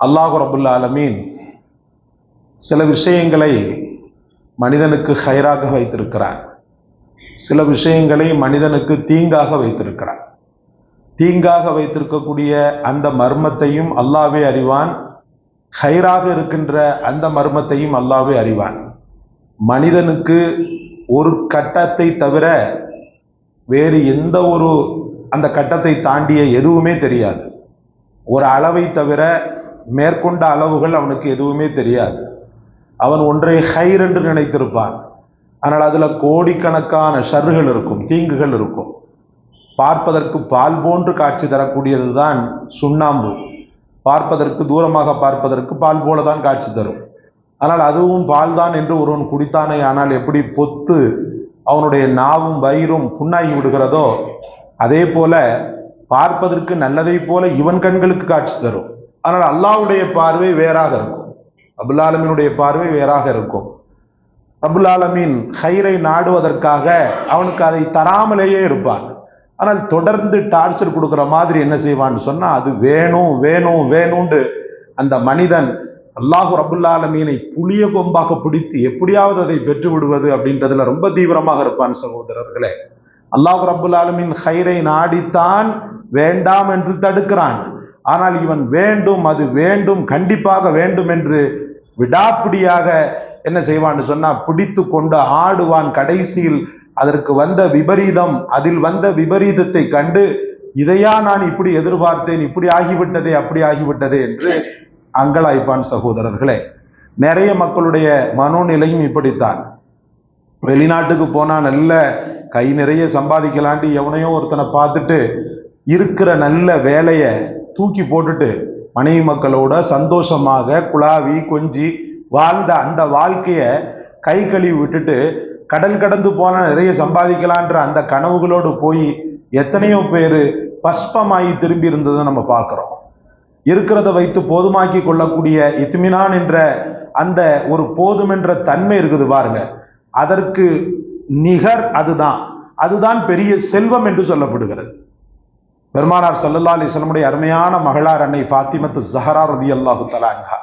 அல்லாஹு ரபுல் அலமீன் சில விஷயங்களை மனிதனுக்கு ஹைராக வைத்திருக்கிறான். சில விஷயங்களை மனிதனுக்கு தீங்காக வைத்திருக்கிறான். தீங்காக வைத்திருக்கக்கூடிய அந்த மர்மத்தையும் அல்லாவே அறிவான். ஹைராக இருக்கின்ற அந்த மர்மத்தையும் அல்லாவே அறிவான். மனிதனுக்கு ஒரு கட்டத்தை தவிர வேறு எந்த ஒரு அந்த கட்டத்தை தாண்டிய எதுவுமே தெரியாது. ஒரு அளவை தவிர மேற்கொண்ட அளவுகள் அவனுக்கு எதுவுமே தெரியாது. அவன் ஒன்றை ஹைர் என்று நினைத்திருப்பான். ஆனால் அதில் கோடிக்கணக்கான ஷர்றுகள் இருக்கும் தீங்குகள் இருக்கும். பார்ப்பதற்கு பால் போன்று காட்சி தரக்கூடியது தான் சுண்ணாம்பு. பார்ப்பதற்கு தூரமாக பார்ப்பதற்கு பால் போல தான் காட்சி தரும். ஆனால் அதுவும் பால் தான் என்று ஒருவன் குடித்தானே ஆனால் எப்படி பொத்து அவனுடைய நாவும் வயிறும் புண்ணாகி விடுகிறதோ அதே போல பார்ப்பதற்கு நல்லதை போல இவன் கண்களுக்கு காட்சி தரும். ஆனால் அல்லாவுடைய பார்வை வேறாக இருக்கும். அபுல் ஆலமீனுடைய பார்வை வேறாக இருக்கும். அபுல் ஆலமீன் ஹைரை நாடுவதற்காக அவனுக்கு அதை தராமலேயே இருப்பான். ஆனால் தொடர்ந்து டார்ச்சர் கொடுக்குற மாதிரி என்ன செய்வான்னு சொன்னால் அது வேணும் வேணும் வேணும்னு அந்த மனிதன் அல்லாஹு ரபுல் ஆலமீனை புளிய கொம்பாக பிடித்து எப்படியாவது அதை பெற்று விடுவது அப்படின்றதுல ரொம்ப தீவிரமாக இருப்பான் சகோதரர்களே. அல்லாஹு ரபுல் ஆலமீன் ஹைரை நாடித்தான் வேண்டாம் என்று தடுக்கிறான். ஆனால் இவன் வேண்டும் அது வேண்டும் கண்டிப்பாக வேண்டும் என்று விடாப்பிடியாக என்ன செய்வான்னு சொன்னால் பிடித்து கொண்டு ஆடுவான் கடைசியில். அதற்கு வந்த விபரீதம் அதில் வந்த விபரீதத்தை கண்டு இதையா நான் இப்படி எதிர்பார்த்தேன் இப்படி ஆகிவிட்டதே அப்படி ஆகிவிட்டதே என்று அங்கலாய்ப்பான் சகோதரர்களே. நிறைய மக்களுடைய மனோநிலையும் இப்படித்தான். வெளிநாட்டுக்கு போனால் நல்ல கை நிறைய சம்பாதிக்கலான்ட்டு எவனையோ ஒருத்தனை பார்த்துட்டு இருக்கிற நல்ல வேலையை தூக்கி போட்டுட்டு மனைவி மக்களோட சந்தோஷமாக குழாவி கொஞ்சி வாழ்ந்த அந்த வாழ்க்கையை கை கழுவி விட்டுட்டு கடல் கடந்து போனால் நிறைய சம்பாதிக்கலான்ற அந்த கனவுகளோடு போய் எத்தனையோ பேர் பஸ்பமாகி திரும்பி இருந்ததை நம்ம பார்க்குறோம். இருக்கிறத வைத்து போதுமாக்கி கொள்ளக்கூடிய இத்மினான் என்ற அந்த ஒரு போதுமென்ற தன்மை இருக்குது பாருங்க. அதற்கு நிகர் அதுதான். அதுதான் பெரிய செல்வம் என்று சொல்லப்படுகிறது. பெருமானார் சல்லல்லா அலிஸ்லமுடைய அருமையான மகளார் அன்னை ஃபாத்திமத்து ஜஹரா ரதி அல்லாஹு தலாங்கா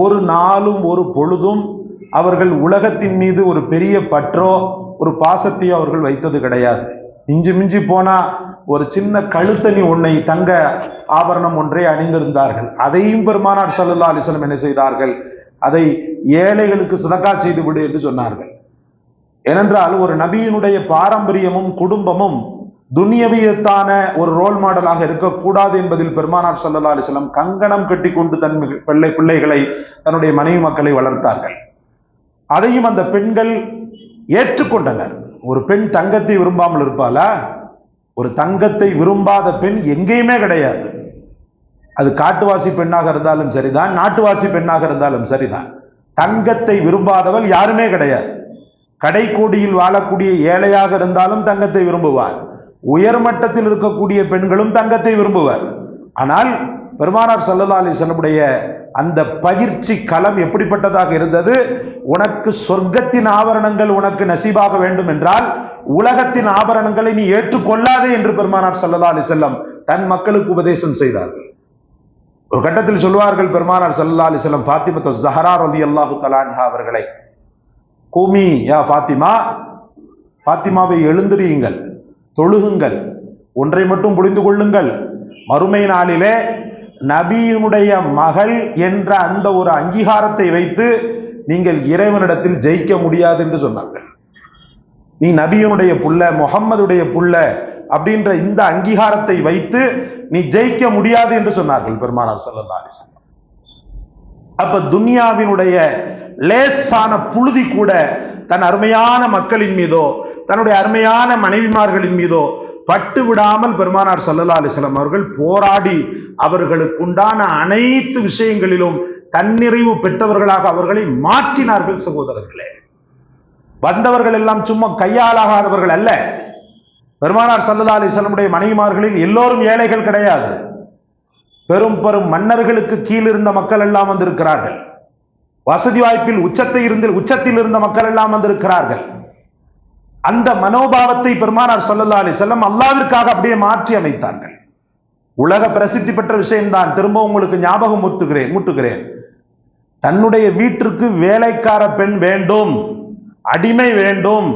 ஒரு நாளும் ஒரு பொழுதும் அவர்கள் உலகத்தின் மீது ஒரு பெரிய பற்றோ ஒரு பாசத்தையோ அவர்கள் வைத்தது கிடையாது. மிஞ்சி மிஞ்சி போனா ஒரு சின்ன கழுத்தணி ஒன்றை தங்க ஆபரணம் ஒன்றை அணிந்திருந்தார்கள். அதையும் பெருமானார் சல்லல்லா அலிஸ்லம் என்ன செய்தார்கள்? அதை ஏழைகளுக்கு சதக்கா செய்து விடு என்று சொன்னார்கள். ஏனென்றால் ஒரு நபியினுடைய பாரம்பரியமும் குடும்பமும் துனியவியத்தான ஒரு ரோல் மாடலாக இருக்கக்கூடாது என்பதில் பெருமானார் சல்லா அலிஸ்லாம் கங்கணம் கட்டி கொண்டு தன் பிள்ளை பிள்ளைகளை தன்னுடைய மனைவி மக்களை வளர்த்தார்கள். அதையும் அந்த பெண்கள் ஏற்றுக்கொண்டனர். ஒரு பெண் தங்கத்தை விரும்பாமல் இருப்பாளா? ஒரு தங்கத்தை விரும்பாத பெண் எங்கேயுமே கிடையாது. அது காட்டுவாசி பெண்ணாக இருந்தாலும் சரிதான் நாட்டுவாசி பெண்ணாக இருந்தாலும் சரிதான். தங்கத்தை விரும்பாதவள் யாருமே கிடையாது. கடைக்கோடியில் வாழக்கூடிய ஏழையாக இருந்தாலும் தங்கத்தை விரும்புவார் உயர்மட்டத்தில் இருக்கக்கூடிய பெண்களும் தங்கத்தை விரும்புவர். ஆனால் பெருமானார் சல்லல்லா அலிசனுடைய அந்த பயிற்சி களம் எப்படிப்பட்டதாக இருந்தது? உனக்கு சொர்க்கத்தின் ஆபரணங்கள் உனக்கு நசீபாக வேண்டும் என்றால் உலகத்தின் ஆபரணங்களை நீ ஏற்றுக்கொள்ளாதே என்று பெருமானார் சல்லல்லா அலி செல்லம் தன் மக்களுக்கு உபதேசம் செய்தார்கள் ஒரு கட்டத்தில் சொல்வார்கள் பெருமானார் சல்லா அலி செல்லம் ஃபாத்திமத்து ஜஹரார் அலி அல்லாஹு தலான்ஹா அவர்களை கூமி யா ஃபாத்திமா ஃபாத்திமாவை எழுந்திரியுங்கள். தொழுகுங்கள். ஒன்றை மட்டும் புரிந்து கொள்ளுங்கள். மறுமை நாளிலே நபியினுடைய மகள் என்ற அந்த ஒரு அங்கீகாரத்தை வைத்து நீங்கள் இறைவனிடத்தில் ஜெயிக்க முடியாது என்று சொன்னார்கள். நீ நபியனுடைய புள்ள முகம்மதுடைய புள்ள அப்படின்ற இந்த அங்கீகாரத்தை வைத்து நீ ஜெயிக்க முடியாது என்று சொன்னார்கள் பெருமானார் சல்லா அலிஸ்லாம் அப்ப துனியாவினுடைய லேசான புழுதி கூட தன் அருமையான மக்களின் மீதோ தன்னுடைய அருமையான மனைவிமார்களின் மீதோ பட்டு விடாமல் பெருமானார் சல்லல்லா அலிஸ்லாம் அவர்கள் போராடி அவர்களுக்குண்டான அனைத்து விஷயங்களிலும் தன்னிறைவு பெற்றவர்களாக அவர்களை மாற்றினார்கள் சகோதரர்களே. வந்தவர்கள் எல்லாம் சும்மா கையாளாகாதவர்கள் அல்ல. பெருமானார் சல்லல்லா அலிஸ்லமுடைய மனைவிமார்களில் எல்லோரும் ஏழைகள் கிடையாது. பெரும் பெரும் மன்னர்களுக்கு கீழ் இருந்த மக்கள் எல்லாம் வந்திருக்கிறார்கள். வசதி வாய்ப்பில் உச்சத்தை இருந்து உச்சத்தில் இருந்த மக்கள் எல்லாம் வந்திருக்கிறார்கள். அந்த மனோபாவத்தை பெருமானார் சொல்லல்லா அலி செல்லம் அல்லாவிற்காக அப்படியே மாற்றி அமைத்தார்கள். உலக பிரசித்தி பெற்ற விஷயம்தான். திரும்ப உங்களுக்கு ஞாபகம் ஊத்துகிறேன் ஊட்டுகிறேன். தன்னுடைய வீட்டிற்கு வேலைக்கார பெண் வேண்டும் அடிமை வேண்டும்.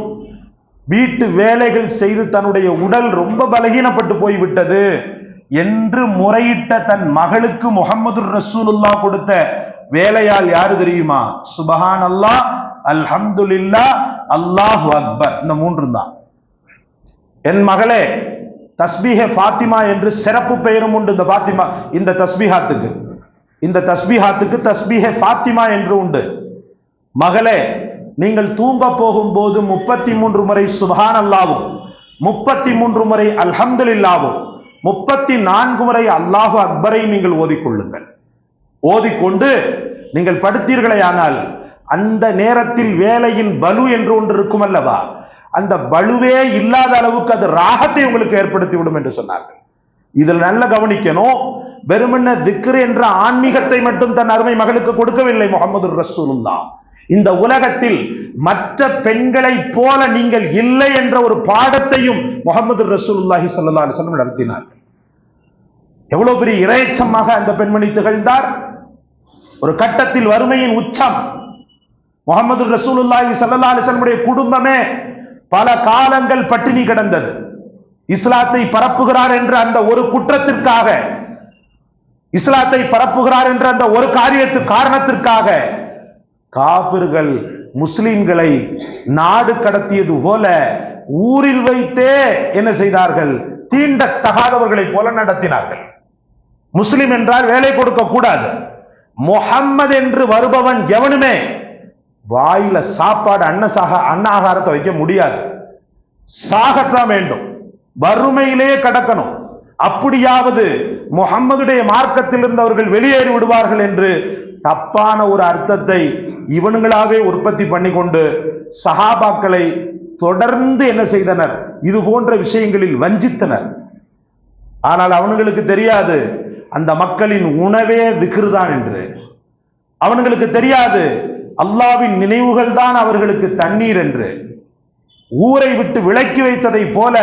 வீட்டு வேலைகள் செய்து தன்னுடைய உடல் ரொம்ப பலகீனப்பட்டு போய்விட்டது என்று முறையிட்ட தன் மகளுக்கு முகமது ரசூலுல்லா கொடுத்த வேலையால் யாரு தெரியுமா? சுபஹான் அல்லாஹ் அல்ஹம்துல்லா அல்லாஹு அக்பர். இந்த மூன்று தான். என் மகளே தஸ்பீஹே ஃபாத்திமா என்று சிறப்பு பெயரும் உண்டு இந்த ஃபாத்திமா இந்த தஸ்பீஹாத்துக்கு. இந்த தஸ்பீஹாத்துக்கு தஸ்பீஹே ஃபாத்திமா என்று உண்டு. மகளே நீங்கள் தூங்க போகும்போது முப்பத்தி மூன்று முறை சுபான் அல்லாவும் முப்பத்தி மூன்று முறை அல்ஹம்துலில்லாவும் முப்பத்தி நான்கு முறை அல்லாஹு அக்பரை நீங்கள் ஓதிக்கொள்ளுங்கள். ஓதிக்கொண்டு நீங்கள் படுத்தீர்களே ஆனால் அந்த நேரத்தில் வேலையின் பலு என்று ஒன்று இருக்கும் அல்லவா? அந்த பலுவே இல்லாத அளவுக்கு அது ராகத்தை உங்களுக்கு ஏற்படுத்தி விடும் என்று சொன்னார்கள். இதில் நல்ல கவனிக்கணும். வெறுமன்ன திக்ரு என்ற ஆன்மீகத்தை மட்டும் தன் அருமை மகளுக்கு கொடுக்கவில்லை முகமது ரசூலுல்லா. இந்த உலகத்தில் மற்ற பெண்களை போல நீங்கள் இல்லை என்ற ஒரு பாடத்தையும் முகமது ரசூலுல்லாஹி சல்லா அலைஹி நடத்தினார்கள். எவ்வளவு பெரிய இறைச்சமாக அந்த பெண்மணி திகழ்ந்தார். ஒரு கட்டத்தில் வறுமையின் உச்சம். முகமது ரசூலுல்லாஹி சல்லா அலைஹி குடும்பமே பல காலங்கள் பட்டினி கிடந்தது. இஸ்லாத்தை பரப்புகிறார் என்ற அந்த ஒரு குற்றத்திற்காக இஸ்லாத்தை பரப்புகிறார் என்ற அந்த ஒரு காரியத்து காரணத்திற்காக காபிர்கள் முஸ்லிம்களை நாடு கடத்தியது போல ஊரில் வைத்தே என்ன செய்தார்கள்? தீண்ட தகாதவர்களை போல நடத்தினார்கள். முஸ்லிம் என்றால் வேலை கொடுக்க கூடாது. முகம்மது என்று வருபவன் எவனுமே வாயில சாப்பாடு அன்னசாக அன்னாகாரத்தை வைக்க முடியாது. சாகத்தான் வேண்டும். வறுமையிலேயே கடக்கணும். அப்படியாவது முகம்மதுடைய மார்க்கத்தில் இருந்தவர்கள் வெளியேறி விடுவார்கள் என்று தப்பான ஒரு அர்த்தத்தை இவனுங்களாவே உற்பத்தி பண்ணி கொண்டு சஹாபாக்களை தொடர்ந்து என்ன செய்தனர்? இது போன்ற விஷயங்களில் வஞ்சித்தனர். ஆனால் அவனுங்களுக்கு தெரியாது அந்த மக்களின் உணவே திக்ருதான் என்று. அவனுங்களுக்கு தெரியாது அல்லாவின் நினைவுகள் தான் அவர்களுக்கு தண்ணீர் என்று. ஊரை விட்டு விலக்கி வைத்ததை போல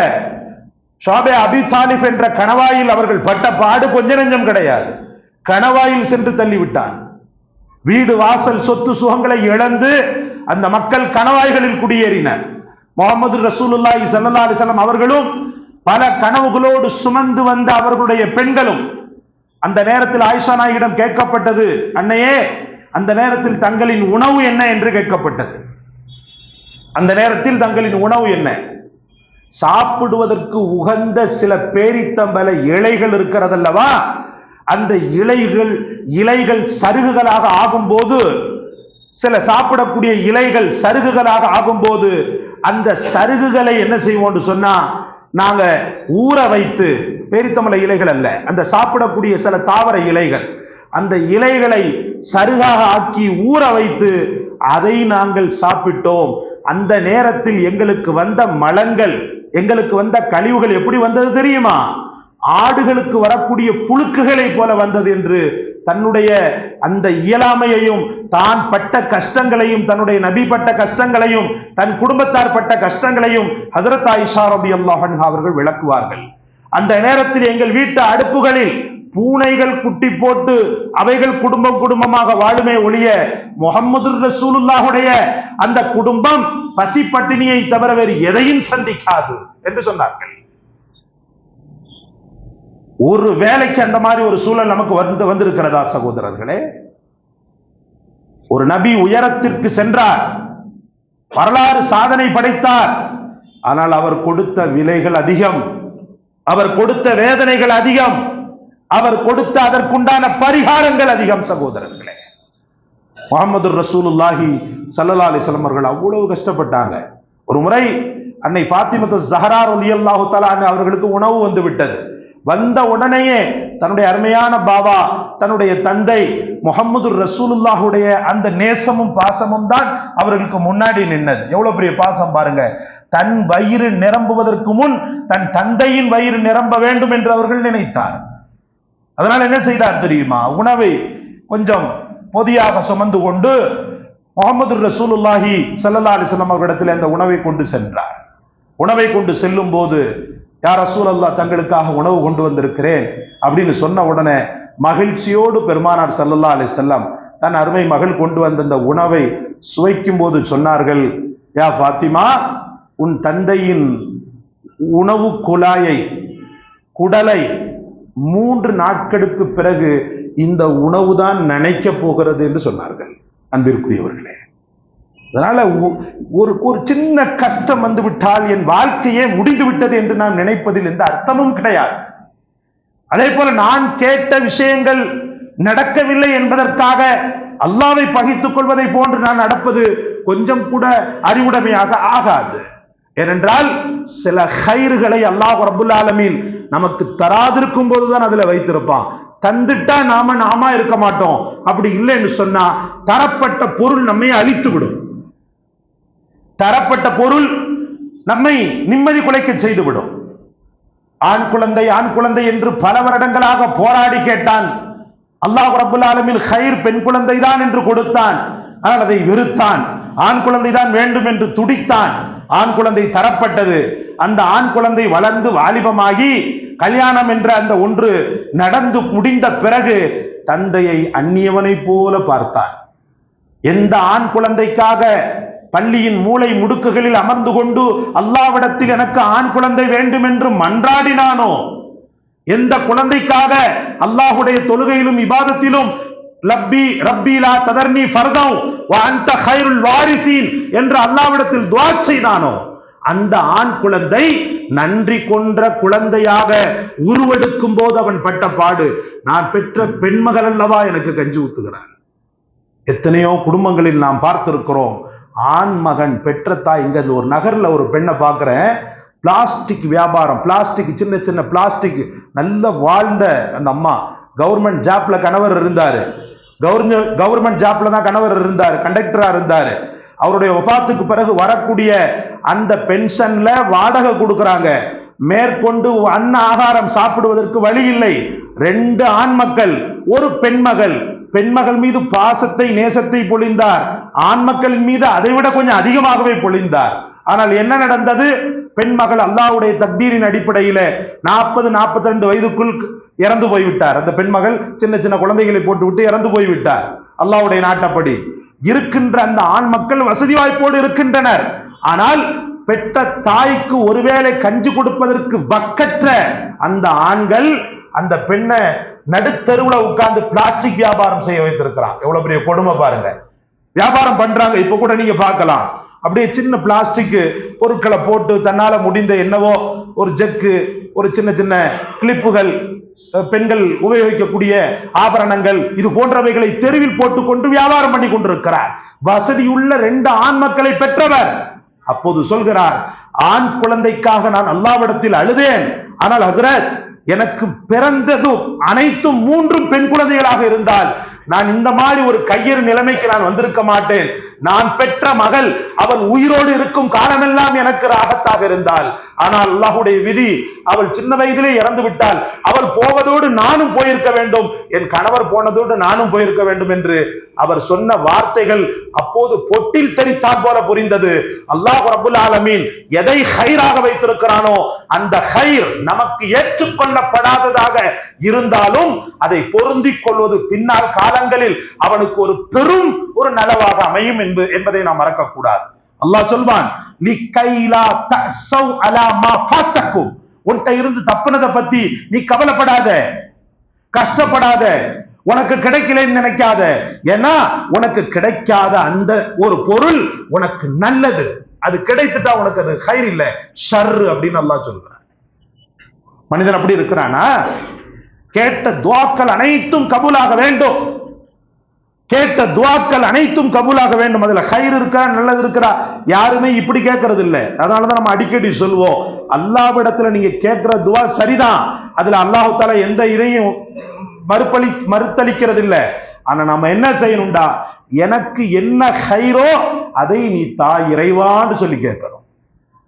ஷாபே அபி தாலிப் என்ற கணவாயில் அவர்கள் பட்ட பாடு கொஞ்ச நெஞ்சம் கிடையாது. கணவாயில் சென்று தள்ளிவிட்டான். வீடு வாசல் சொத்து சுகங்களை இழந்து அந்த மக்கள் கணவாய்களில் குடியேறினர். முகமது ரசூலுல்லாஹி சல்லா அலிசல்லாம் அவர்களும் பல கனவுகளோடு சுமந்து வந்த அவர்களுடைய பெண்களும் அந்த நேரத்தில் ஆயிஷா நாயகிடம் கேட்கப்பட்டது அன்னையே அந்த நேரத்தில் தங்களின் உணவு என்ன என்று கேட்கப்பட்டது. அந்த நேரத்தில் தங்களின் உணவு என்ன? சாப்பிடுவதற்கு உகந்த சில பேரித்தம்பல இலைகள் இருக்கிறதல்லவா? அந்த இலைகள் இலைகள் சருகுகளாக ஆகும்போது சில சாப்பிடக்கூடிய இலைகள் சருகுகளாக ஆகும்போது அந்த சருகுகளை என்ன செய்வோம்னு சொன்னா நாங்க ஊற வைத்து பேரித்தமலை இலைகள் அல்ல அந்த சாப்பிடக்கூடிய சில தாவர இலைகள் அந்த இலைகளை சருகாக ஆக்கி ஊற வைத்து அதை நாங்கள் சாப்பிட்டோம். அந்த நேரத்தில் எங்களுக்கு வந்த மலங்கள் எங்களுக்கு வந்த கழிவுகள் எப்படி வந்தது தெரியுமா? ஆடுகளுக்கு வரக்கூடிய புழுக்குகளை போல வந்தது என்று தன்னுடைய அந்த இயலாமையையும் தான் பட்ட கஷ்டங்களையும் தன்னுடைய நபி பட்ட கஷ்டங்களையும் தன் குடும்பத்தார் பட்ட கஷ்டங்களையும் ஹசரத் ஆயிஷா ரபி அல்லாஹன் அவர்கள் விளக்குவார்கள். அந்த நேரத்தில் எங்கள் வீட்டு அடுப்புகளில் பூனைகள் குட்டி போட்டு அவைகள் குடும்பம் குடும்பமாக வாழுமே ஒழிய முகமது ரசூலுல்லாஹுடைய அந்த குடும்பம் பசி பட்டினியை தவிர வேறு எதையும் சந்திக்காது என்று சொன்னார்கள். ஒரு வேலைக்கு அந்த மாதிரி ஒரு சூழல் நமக்கு வந்து வந்திருக்கிறதா சகோதரர்களே? ஒரு நபி உயரத்திற்கு சென்றார். வரலாறு சாதனை படைத்தார். ஆனால் அவர் கொடுத்த விலைகள் அதிகம். அவர் கொடுத்த வேதனைகள் அதிகம். அவர் கொடுத்த அதற்குண்டான பரிகாரங்கள் அதிகம் சகோதரர்களே. முகமது ரசூலுல்லாஹி சல்லா அலிஸ்லம் அவர்கள் அவ்வளவு கஷ்டப்பட்டாங்க. ஒரு முறை அன்னை பாத்திமத்து ஜஹரார் அலி அல்லாஹு அன்ஹா அவர்களுக்கு உணவு வந்து விட்டது. வந்த உடனேயே தன்னுடைய அருமையான பாபா தன்னுடைய தந்தை முகமது ரசூலுல்லாஹுடைய அந்த நேசமும் பாசமும் தான் அவர்களுக்கு முன்னாடி நின்னது. எவ்வளவு பெரிய பாசம் பாருங்க. தன் வயிறு நிரம்புவதற்கு முன் தன் தந்தையின் வயிறு நிரம்ப வேண்டும் என்று அவர்கள் நினைத்தார் அதனால் என்ன செய்தார் தெரியுமா? உணவை கொஞ்சம் பொதியாக சுமந்து கொண்டு முகமது ரசூலுல்லாஹி சல்லா அலிஸ்லாம் அவர்களிடத்தில் அந்த உணவை கொண்டு சென்றார். உணவை கொண்டு செல்லும் போது யார் ரசூல் அல்லா தங்களுக்காக உணவு கொண்டு வந்திருக்கிறேன் அப்படின்னு சொன்ன உடனே மகிழ்ச்சியோடு பெருமானார் செல்லல்லா அலி செல்லம் தன் அருமை மகள் கொண்டு வந்த அந்த உணவை சுவைக்கும் போது சொன்னார்கள் யா ஃபாத்திமா உன் தந்தையின் உணவு குழாயை குடலை மூன்று நாட்களுக்கு பிறகு இந்த உணவு தான் நினைக்க போகிறது என்று சொன்னார்கள் அன்பிற்குரியவர்களே. அதனால ஒ- ஒரு ஒரு சின்ன கஷ்டம் வந்து விட்டால் என் வாழ்க்கையே முடிந்து விட்டது என்று நான் நினைப்பதில் எந்த அர்த்தமும் கிடையாது. அதே போல நான் கேட்ட விஷயங்கள் நடக்கவில்லை என்பதற்காக அல்லாவை பகித்துக் கொள்வதை போன்று நான் நடப்பது கொஞ்சம் கூட அறிவுடைமையாக ஆகாது. ஏனென்றால் சில கயிறுகளை அல்லாஹ் ரபுல் ஆலமீன் நமக்கு தராதிருக்கும் போதுதான் அதுல வைத்திருப்பான். தந்துட்டா நாம நாம இருக்க மாட்டோம். அப்படி இல்லைன்னு சொன்னா தரப்பட்ட பொருள் நம்மை அழித்து விடும் தரப்பட்ட பொருள் நம்மை நிம்மதி குலைக்க செய்துவிடும். ஆண் குழந்தை ஆண் குழந்தை என்று பல வருடங்களாக போராடி கேட்டான். அல்லாஹ் ரபுல் ஆலமில் ஹைர் பெண் குழந்தை தான் என்று கொடுத்தான். ஆனால் அதை வெறுத்தான். ஆண் குழந்தை தான் வேண்டும் என்று துடித்தான். ஆண் குழந்தை தரப்பட்டது. அந்த ஆண் குழந்தை வளர்ந்து வாலிபமாகி கல்யாணம் என்ற அந்த ஒன்று நடந்து முடிந்த பிறகு தந்தையை அந்நியவனைப் போல பார்த்தான். எந்த ஆண் குழந்தைக்காக பள்ளியின் மூளை முடுக்குகளில் அமர்ந்து கொண்டு அல்லாவிடத்தில் எனக்கு ஆண் குழந்தை வேண்டும் என்று மன்றாடினானோ? எந்த குழந்தைக்காக அல்லாஹுடைய தொழுகையிலும் இபாதத்திலும் லப்பி ரப்பீலா ததர்னி ஃபர்தௌ வ அன்த கைருல் வாரிசீன் என்று அல்லாவிடத்தில் துவா செய்தானோ அந்த ஆண் குழந்தை நன்றி கொன்ற குழந்தையாக உருவெடுக்கும் போது அவன் பட்ட பாடு நான் பெற்ற பெண்மகள் அல்லவா எனக்கு கஞ்சி ஊத்துகிறான். எத்தனையோ குடும்பங்களில் நாம் பார்த்திருக்கிறோம் ஆண் மகன் பெற்ற தாய் இங்க ஒரு நகர்ல ஒரு பெண்ணை பார்க்கிறேன் பிளாஸ்டிக் வியாபாரம் பிளாஸ்டிக் சின்ன சின்ன பிளாஸ்டிக் நல்ல வாழ்ந்த அந்த அம்மா கவர்மெண்ட் ஜாப்ல கணவர் இருந்தாரு கவர்மெண்ட் கவர்மெண்ட் ஜாப்ல தான் கணவர் இருந்தார் கண்டக்டரா இருந்தார். அவருடைய ஒஃபாத்துக்கு பிறகு வரக்கூடிய அந்த பென்ஷன்ல வாடகை கொடுக்குறாங்க. மேற்கொண்டு அன்ன ஆகாரம் சாப்பிடுவதற்கு வழி இல்லை. ரெண்டு ஆண் மக்கள் ஒரு பெண்மகள் பெண்மகள் மீது பாசத்தை நேசத்தை பொழிந்தார். ஆண் மக்களின் மீது அதைவிட கொஞ்சம் அதிகமாகவே பொழிந்தார். ஆனால் என்ன நடந்தது? பெண்மகள் அல்லாவுடைய தக்தீரின் அடிப்படையில நாற்பது நாற்பத்தி ரெண்டு வயதுக்குள் இறந்து போய்விட்டார். அந்த பெண்மகள் சின்ன சின்ன குழந்தைகளை போட்டுவிட்டு இறந்து போய்விட்டார். அல்லாவுடைய நாட்டப்படி. இருக்கின்ற அந்த ஆண் மக்கள் வசதி வாய்ப்போடு இருக்கின்றனர். ஆனால் பெற்ற தாய்க்கு ஒருவேளை கஞ்சி கொடுப்பதற்கு வக்கற்ற அந்த ஆண்கள் அந்த பெண்ணை நடுத்தருவுல உட்கார்ந்து பிளாஸ்டிக் வியாபாரம் செய்ய வைத்திருக்கிறான். எவ்வளவு பெரிய கொடுமை பாருங்க. வியாபாரம் பண்றாங்க. இப்ப கூட நீங்க பார்க்கலாம். அப்படியே சின்ன பிளாஸ்டிக் பொருட்களை போட்டு தன்னால முடிந்த என்னவோ ஒரு ஜக்கு ஒரு சின்ன சின்ன கிளிப்புகள் பெண்கள் உபயோகிக்கக்கூடிய ஆபரணங்கள் இது போன்றவைகளை தெருவில் போட்டுக்கொண்டு வியாபாரம் பண்ணி கொண்டிருக்கிறார். வசதியுள்ள ரெண்டு ஆண் மக்களை பெற்றவர். அப்போது சொல்கிறார் ஆண் குழந்தைக்காக நான் அல்லாவிடத்தில் அழுதேன். ஆனால் ஹசரத் எனக்கு பிறந்ததும் அனைத்தும் மூன்றும் பெண் குழந்தைகளாக இருந்தால் நான் இந்த மாதிரி ஒரு கையெறு நிலைமைக்கு நான் வந்திருக்க மாட்டேன். நான் பெற்ற மகள் அவள் உயிரோடு இருக்கும் காலமெல்லாம் எனக்கு ராகத்தாக இருந்தாள். ஆனால் அல்லாஹுடைய விதி அவள் சின்ன வயதிலே இறந்து விட்டாள். அவள் போவதோடு நானும் போயிருக்க வேண்டும். என் கணவர் போனதோடு நானும் போயிருக்க வேண்டும் என்று அவர் சொன்ன வார்த்தைகள் அப்போது பொட்டில் தெரித்தாற் போல புரிந்தது. அல்லாஹ் ரபுல் ஆலமீன் எதை ஹைராக வைத்திருக்கிறானோ அந்த ஹைர் நமக்கு ஏற்றுக்கொள்ளப்படாததாக இருந்தாலும் அதை பொருந்திக் கொள்வது பின்னால் காலங்களில் அவனுக்கு ஒரு பெரும் ஒரு நலவாக அமையும் என்பது என்பதை நாம் மறக்கக்கூடாது. அல்லாஹ் சொல்வான் நீ கைலா தசவ் அலா மா ஃபாத்தக்கும். உன்கிட்ட இருந்து தப்புனதை பத்தி நீ கவலைப்படாத கஷ்டப்படாத. உனக்கு கிடைக்கலன்னு நினைக்காத. ஏன்னா உனக்கு கிடைக்காத அந்த ஒரு பொருள் உனக்கு நல்லது. அது கிடைத்துட்டா உனக்கு அது ஹைர் இல்ல. ஷர் அப்படின்னு நல்லா சொல்றான். மனிதன் அப்படி இருக்கிறானா? கேட்ட துவாக்கள் அனைத்தும் கபூலாக வேண்டும். கேட்ட துவாக்கள் அனைத்தும் கபூலாக வேண்டும். அதுல கயிறு இருக்கா நல்லது இருக்கிறா யாருமே இப்படி கேட்கறது இல்லை. அதனாலதான் நம்ம அடிக்கடி சொல்லுவோம் அல்லாவிடத்துல நீங்க கேட்கிற துவா சரிதான். அதுல அல்லாஹு தாலா எந்த இதையும் மறுப்பளி மறுத்தளிக்கிறது இல்லை ஆனா நம்ம என்ன செய்யணும்டா? எனக்கு என்ன ஹைரோ அதை நீ தா இறைவான்னு சொல்லி கேட்கணும்.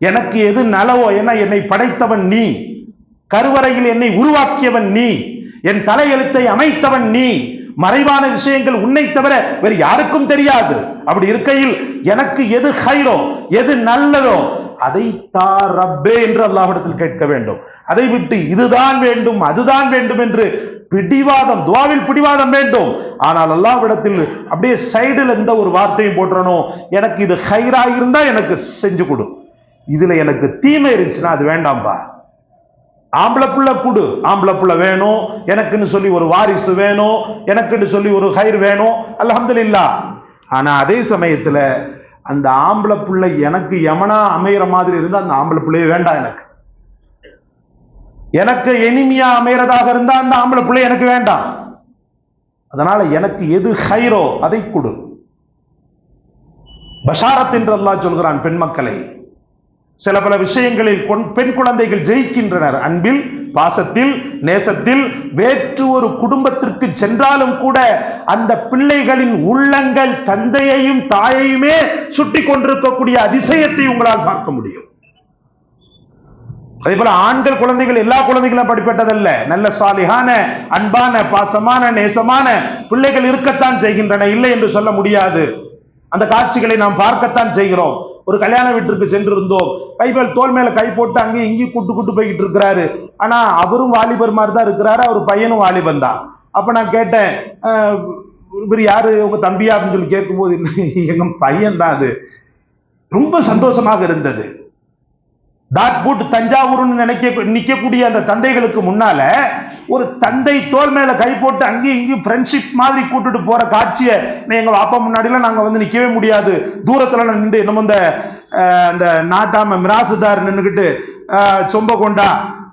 எனக்கு எது நலவோ என்ன என்னை படைத்தவன் நீ? கருவறையில் என்னை உருவாக்கியவன் நீ? என் தலையெழுத்தை அமைத்தவன் நீ? மறைவான விஷயங்கள் உன்னை தவிர வேறு யாருக்கும் தெரியாது. அப்படி இருக்கையில் எனக்கு எது ஹைரோ எது நல்லதோ அதை தா ரப்பே என்று அல்லாஹிடத்தில் கேட்க வேண்டும். அதை விட்டு இதுதான் வேண்டும் அதுதான் வேண்டும் என்று பிடிவாதம் துவாவில் பிடிவாதம் வேண்டும். ஆனால் அல்லாவிடத்தில் அப்படியே சைடில் எந்த ஒரு வார்த்தையும் போட்டுறணும் எனக்கு இது ஹைரா இருந்தா எனக்கு செஞ்சு கொடு. இதுல எனக்கு தீமை இருந்துச்சுன்னா அது வேண்டாம்பா. ஆம்பளை புள்ள கொடு ஆம்பளை புள்ள வேணும் எனக்குன்னு சொல்லி ஒரு வாரிசு வேணும் எனக்குன்னு சொல்லி ஒரு ஹைர் வேணும் அல்ஹம்துலில்லாஹ் ஆனா அதே சமயத்துல அந்த ஆம்பளை புள்ள எனக்கு யமனா அமையிற மாதிரி இருந்தால் அந்த ஆம்பளை பிள்ளையே வேண்டாம் எனக்கு. எனக்கு எனிமையா அமையறதாக இருந்தா அந்த ஆம்பளை பிள்ளை எனக்கு வேண்டாம். அதனால எனக்கு எது ஹைரோ அதை கொடு. பஷாரத் என்று சொல்கிறான் பெண் மக்களை சில பல விஷயங்களில் கொண்- பெண் குழந்தைகள் ஜெயிக்கின்றனர். அன்பில் பாசத்தில் நேசத்தில் வேற்று ஒரு குடும்பத்திற்கு சென்றாலும் கூட அந்த பிள்ளைகளின் உள்ளங்கள் தந்தையையும் தாயையுமே சுட்டி கொண்டிருக்கக்கூடிய அதிசயத்தை உங்களால் பார்க்க முடியும். அதே போல ஆண்கள் குழந்தைகள் எல்லா குழந்தைகளும் படிப்பட்டதல்ல. நல்ல சாலிகான அன்பான பாசமான நேசமான பிள்ளைகள் இருக்கத்தான் செய்கின்றன. இல்லை என்று சொல்ல முடியாது. அந்த காட்சிகளை நாம் பார்க்கத்தான் செய்கிறோம். ஒரு கல்யாண வீட்டிற்கு சென்றிருந்தோம். கைபேல் தோல் மேல கை போட்டு அங்கேயும் இங்கேயும் கூட்டு கூட்டு போய்கிட்டு இருக்கிறாரு. ஆனா அவரும் வாலிபர் மாதிரி தான் இருக்கிறாரு. அவர் பையனும் வாலிபன் தான். அப்ப நான் கேட்டேன் இவர் யாரு? உங்க தம்பியா? அப்படின்னு சொல்லி கேட்கும்போது எங்க பையன் தான் அது. ரொம்ப சந்தோஷமாக இருந்தது. தாட்பூட் தஞ்சாவூர்னு நினைக்க நிற்கக்கூடிய அந்த தந்தைகளுக்கு முன்னால ஒரு தந்தை தோல் மேல கை போட்டு அங்கேயும் இங்கேயும் ஃப்ரெண்ட்ஷிப் மாதிரி கூட்டுட்டு போற காட்சியை எங்க அப்பா முன்னாடிலாம் நாங்க வந்து நிக்கவே முடியாது. தூரத்துல நின்று என்னமோ இந்த அந்த நாட்டாம மிராசுதார் நின்றுக்கிட்டு சொம்ப கொண்டா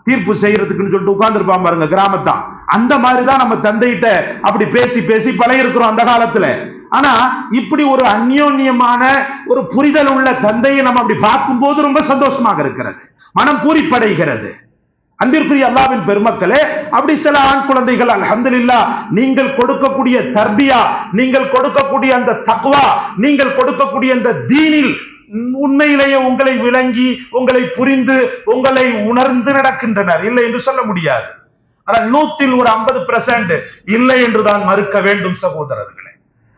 தீர்ப்பு செய்யறதுக்குன்னு சொல்லிட்டு உட்கார்ந்துருப்பான் பாருங்க கிராமத்தான். அந்த மாதிரி தான் நம்ம தந்தைகிட்ட அப்படி பேசி பேசி பழகிருக்கிறோம் அந்த காலத்துல. ஆனா இப்படி ஒரு அந்யோன்யமான ஒரு புரிதல் உள்ள தந்தையை நம்ம அப்படி பார்க்கும்போது ரொம்ப சந்தோஷமாக இருக்கிறது. மனம் பூரிப்படைகிறது. அன்பிற்குரிய அல்லாவின் பெருமக்களே அப்படி சில ஆண் குழந்தைகள் அலமதுல்லா நீங்கள் கொடுக்கக்கூடிய தர்பியா நீங்கள் கொடுக்கக்கூடிய அந்த தக்வா நீங்கள் கொடுக்கக்கூடிய அந்த தீனில் உண்மையிலேயே உங்களை விளங்கி உங்களை புரிந்து உங்களை உணர்ந்து நடக்கின்றனர். இல்லை என்று சொல்ல முடியாது. ஆனால் நூத்தில் ஒரு ஐம்பது பெர்சென்ட் இல்லை என்றுதான் மறுக்க வேண்டும் சகோதரர்கள்.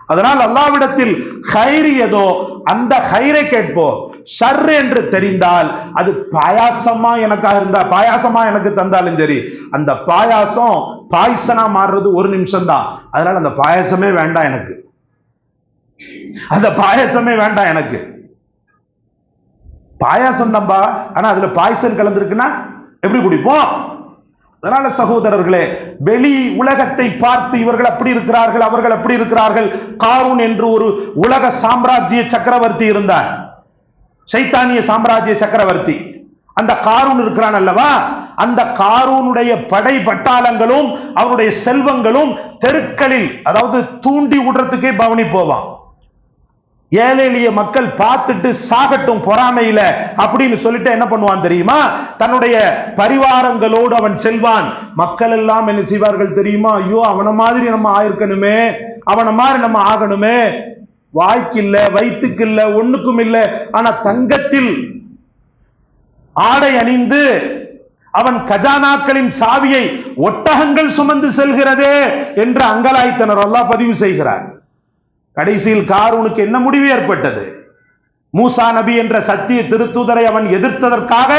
அதனால் அல்லாவிடத்தில் ஹைர் ஏதோ அந்த ஹைரை கேட்போம் ஷர் என்று தெரிந்தால் அது பாயாசமா எனக்காக இருந்தா பாயாசமா எனக்கு தந்தாலும் சரி அந்த பாயாசம் பாய்சனா மாறுறது ஒரு நிமிஷம் தான் அதனால அந்த பாயாசமே வேண்டாம் எனக்கு. அந்த பாயாசமே வேண்டாம் எனக்கு. பாயாசம் தான்பா ஆனா அதுல பாய்சன் கலந்துருக்குன்னா எப்படி குடிப்போம்? அதனால சகோதரர்களே வெளி உலகத்தை பார்த்து இவர்கள் அப்படி இருக்கிறார்கள் அவர்கள் அப்படி இருக்கிறார்கள். காரூன் என்று ஒரு உலக சாம்ராஜ்ய சக்கரவர்த்தி இருந்தார். சைத்தானிய சாம்ராஜ்ய சக்கரவர்த்தி. அந்த காரூன் இருக்கிறான் அல்லவா? அந்த காரூனுடைய படை பட்டாளங்களும் அவருடைய செல்வங்களும் தெருக்களில் அதாவது தூண்டி விடுறதுக்கே பவனி போவான். ஏழை எளிய மக்கள் பார்த்துட்டு சாகட்டும் பொறாமையில அப்படின்னு சொல்லிட்டு என்ன பண்ணுவான் தெரியுமா? தன்னுடைய பரிவாரங்களோடு அவன் செல்வான். மக்கள் எல்லாம் என்ன செய்வார்கள் தெரியுமா? ஐயோ அவனை மாதிரி நம்ம ஆயிருக்கணுமே. அவனை மாதிரி நம்ம ஆகணுமே. வாய்க்கு இல்ல வயிற்றுக்கு இல்ல ஒண்ணுக்கும் இல்ல. ஆனா தங்கத்தில் ஆடை அணிந்து அவன் கஜானாக்களின் சாவியை ஒட்டகங்கள் சுமந்து செல்கிறதே என்று அங்கலாய்த்தனர் அல்லாஹ் பதிவு செய்கிறார். கடைசியில் காரூனுக்கு என்ன முடிவு ஏற்பட்டது? மூசா நபி என்ற சத்திய திருத்தூதரை அவன் எதிர்த்ததற்காக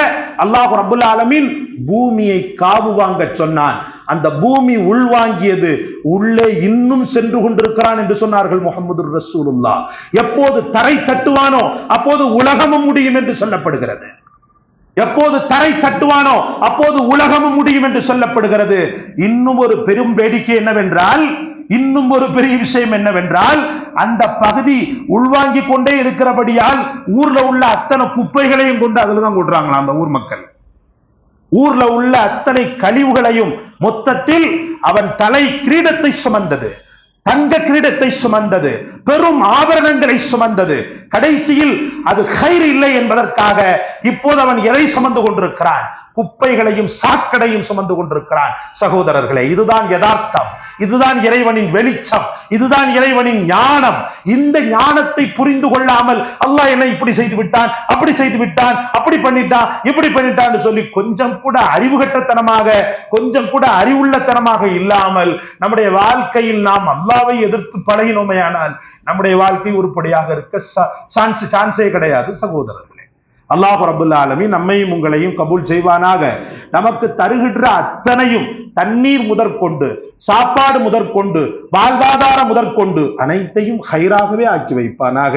அல்லாஹ் ரபுல் ஆலமின் பூமியை காவு வாங்க சொன்னான். அந்த பூமி உள்வாங்கியது உள்ளே இன்னும் சென்று கொண்டிருக்கிறான் என்று சொன்னார்கள் முகமது ரசூலுல்லா. எப்போது தரை தட்டுவானோ அப்போது உலகமும் முடியும் என்று சொல்லப்படுகிறது. எப்போது தரை தட்டுவானோ அப்போது உலகமும் முடியும் என்று சொல்லப்படுகிறது. இன்னும் ஒரு பெரும் வேடிக்கை என்னவென்றால் இன்னும் ஒரு பெரிய விஷயம் என்னவென்றால் அந்த பகுதி உள்வாங்கிக் கொண்டே இருக்கிறபடியால் ஊர்ல உள்ள அத்தனை குப்பைகளையும் கொண்டு அதுல தான் கொட்டுறாங்களா அந்த ஊர் மக்கள். ஊர்ல உள்ள அத்தனை கழிவுகளையும் மொத்தத்தில் அவன் தலை கிரீடத்தை சுமந்தது தங்க கிரீடத்தை சுமந்தது பெரும் ஆபரணங்களை சுமந்தது. கடைசியில் அது கயிறு இல்லை என்பதற்காக இப்போது அவன் எதை சுமந்து கொண்டிருக்கிறான்? குப்பைகளையும் சாக்கடையும் சுமந்து கொண்டிருக்கிறான். சகோதரர்களே இதுதான் யதார்த்தம். இதுதான் இறைவனின் வெளிச்சம். இதுதான் இறைவனின் ஞானம். இந்த ஞானத்தை புரிந்து கொள்ளாமல் அல்லாஹ் என்ன இப்படி செய்து விட்டான் அப்படி செய்து விட்டான் அப்படி பண்ணிட்டான் இப்படி பண்ணிட்டான்னு சொல்லி கொஞ்சம் கூட அறிவுகட்டத்தனமாக கொஞ்சம் கூட அறிவுள்ளத்தனமாக இல்லாமல் நம்முடைய வாழ்க்கையில் நாம் அல்லாவை எதிர்த்து பழகினோமையானால் நம்முடைய வாழ்க்கை உருப்படியாக இருக்க சான்ஸ் சான்ஸே கிடையாது சகோதரர்கள். அல்லாஹ் ரபுல் ஆலமி நம்மையும் உங்களையும் கபூல் செய்வானாக. நமக்கு தருகின்ற அத்தனையும் தண்ணீர் முதற்கொண்டு சாப்பாடு முதற்கொண்டு வாழ்வாதாரம் முதற்கொண்டு அனைத்தையும் ஹைராகவே ஆக்கி வைப்பானாக.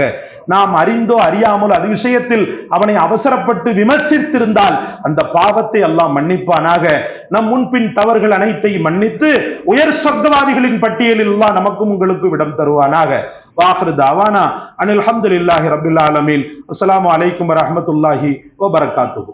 நாம் அறிந்தோ அறியாமலோ அது விஷயத்தில் அவனை அவசரப்பட்டு விமர்சித்திருந்தால் அந்த பாவத்தை எல்லாம் மன்னிப்பானாக. நம் முன்பின் தவறுகள் அனைத்தையும் மன்னித்து உயர் சொர்க்கவாதிகளின் பட்டியலில் எல்லாம் நமக்கும் உங்களுக்கு இடம் தருவானாக. வாஹிரு தாவானா அனில் அல்ஹம்துலில்லாஹி ரபில் ஆலமீன் அஸ்ஸலாமு அலைக்கும் வரஹ்மத்துல்லாஹி வபரகாத்துஹு